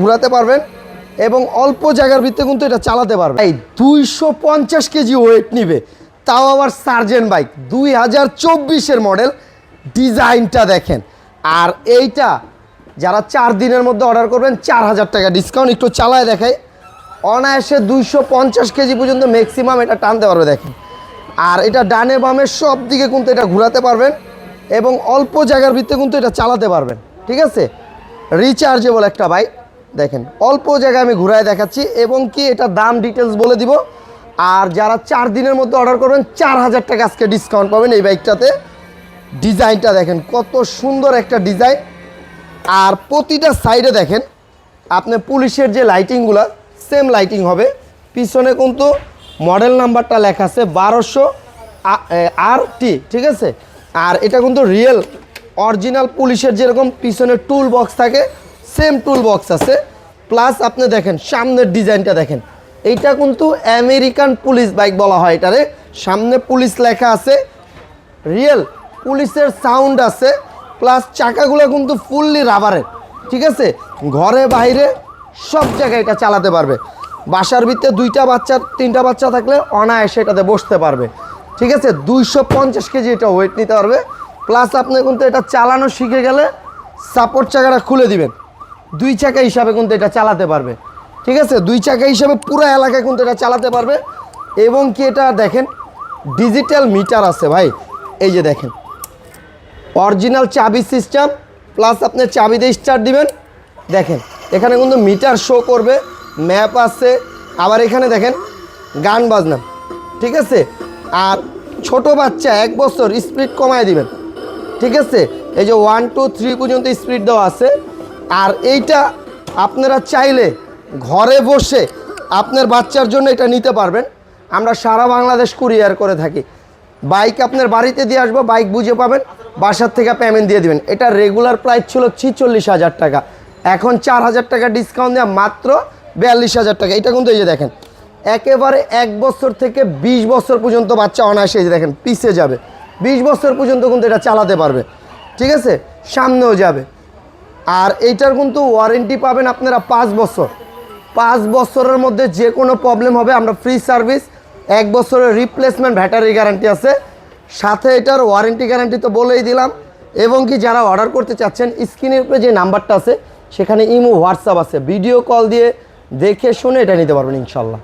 ঘোরাতে পারবেন এবং অল্প জায়গার ভিতরে কিন্তু এটা চালাতে পারবেন। এই দুইশো পঞ্চাশ কেজি ওয়েট নিবে, তাও আবার সার্জেন বাইক দুই হাজার চব্বিশের মডেল ডিজাইনটা দেখেন। আর এইটা যারা চার দিনের মধ্যে অর্ডার করবেন, চার হাজার টাকা ডিসকাউন্ট একটু চালায় দেখাই। অনায়াসে দুইশো পঞ্চাশ কেজি পর্যন্ত ম্যাক্সিমাম এটা টানতে পারবে, দেখেন। আর এটা ডানে বামে সব দিকে কিন্তু এটা ঘোরাতে পারবেন এবং অল্প জায়গার ভিতরে কিন্তু এটা চালাতে পারবেন, ঠিক আছে? রিচার্জেবল একটা বাইক দেখেন, অল্প জায়গায় আমি ঘুরায় দেখাচ্ছি এবং কি এটা দাম ডিটেলস বলে দিব। আর যারা চার দিনের মধ্যে অর্ডার করবেন, চার হাজার টাকা আজকে ডিসকাউন্ট পাবেন এই বাইকটাতে। ডিজাইনটা দেখেন, কত সুন্দর একটা ডিজাইন। আর প্রতিটা সাইডে দেখেন, আপনি পুলিশের যে লাইটিংগুলো সেম লাইটিং হবে। পিছনে কিন্তু মডেল নাম্বারটা লেখা আছে বারোশো আর টি ঠিক আছে? আর এটা কিন্তু রিয়েল অরিজিনাল পুলিশের যেরকম পিছনে টুল বক্স থাকে সেম টুল বক্স আছে। প্লাস আপনি দেখেন, সামনের ডিজাইনটা দেখেন। এইটা কিন্তু আমেরিকান পুলিশ বাইক বলা হয় এটারে। সামনে পুলিশ লেখা আছে। রিয়েল পুলিশের সাউন্ড আছে। প্লাস চাকাগুলো কিন্তু ফুললি রাবারের ঠিক আছে? ঘরে, বাইরে সব জায়গায় এটা চালাতে পারবে। বাসার ভিতরে দুইটা বাচ্চা, তিনটা বাচ্চা থাকলে অনায়াসে এটাতে বসতে পারবে। ঠিক আছে? দুইশো পঞ্চাশ কেজি এটা ওয়েট নিতে পারবে। প্লাস আপনি কিন্তু এটা চালানো শিখে গেলে সাপোর্ট চাকাটা খুলে দিবেন। দুই চাকা হিসাবে কিন্তু এটা চালাতে পারবে। ঠিক আছে? দুই চাকা হিসাবে পুরো এলাকায় কিন্তু এটা চালাতে পারবে। এবং কি এটা দেখেন ডিজিটাল মিটার আছে ভাই। এই যে দেখেন অরিজিনাল চাবি সিস্টেম প্লাস আপনি চাবি দিয়ে স্টার্ট দিবেন। দেখেন, এখানে কিন্তু মিটার শো করবে ম্যাপ আছে। আবার এখানে দেখেন, গান বাজনা। ঠিক আছে? আর ছোট বাচ্চা এক বছর স্পিড কমায় দিবেন। ঠিক আছে? এই যে ওয়ান টু থ্রি পর্যন্ত স্পিড দেওয়া আছে। আর এইটা আপনারা চাইলে ঘরে বসে আপনার বাচ্চার জন্য এটা নিতে পারবেন। আমরা সারা বাংলাদেশ কুরিয়ার করে থাকি। বাইক আপনার বাড়িতে দিয়ে আসব, বাইক বুঝে পাবেন, বাসার থেকে পেমেন্ট দিয়ে দিবেন। এটা রেগুলার প্রাইস ছিল ছিচল্লিশ হাজার টাকা। এখন চার হাজার টাকা ডিসকাউন্ট দেওয়া মাত্র বিয়াল্লিশ হাজার টাকা। এটা কিন্তু এই যে দেখেন, একেবারে এক বছর থেকে ২০ বছর পর্যন্ত বাচ্চা অনায়াসে এই যে দেখেন, পিছে যাবে। ২০ বছর পর্যন্ত কিন্তু এটা চালাতে পারবে। ঠিক আছে? সামনেও যাবে। আর এইটার কিন্তু ওয়ারেন্টি পাবেন আপনারা পাঁচ বছর। পাঁচ বছরের মধ্যে যে কোনো প্রবলেম হবে, আমরা ফ্রি সার্ভিস এক বছরের রিপ্লেসমেন্ট ব্যাটারি গ্যারান্টি আছে। সাথে এটার ওয়ারেন্টি গ্যারান্টি তো বলেই দিলাম। এবং কি যারা অর্ডার করতে চাচ্ছেন স্ক্রিনের উপরে যে নাম্বারটা আছে, সেখানে ইমো হোয়াটসঅ্যাপ আছে। ভিডিও কল দিয়ে দেখে শুনে এটা নিতে পারবেন ইনশাল্লাহ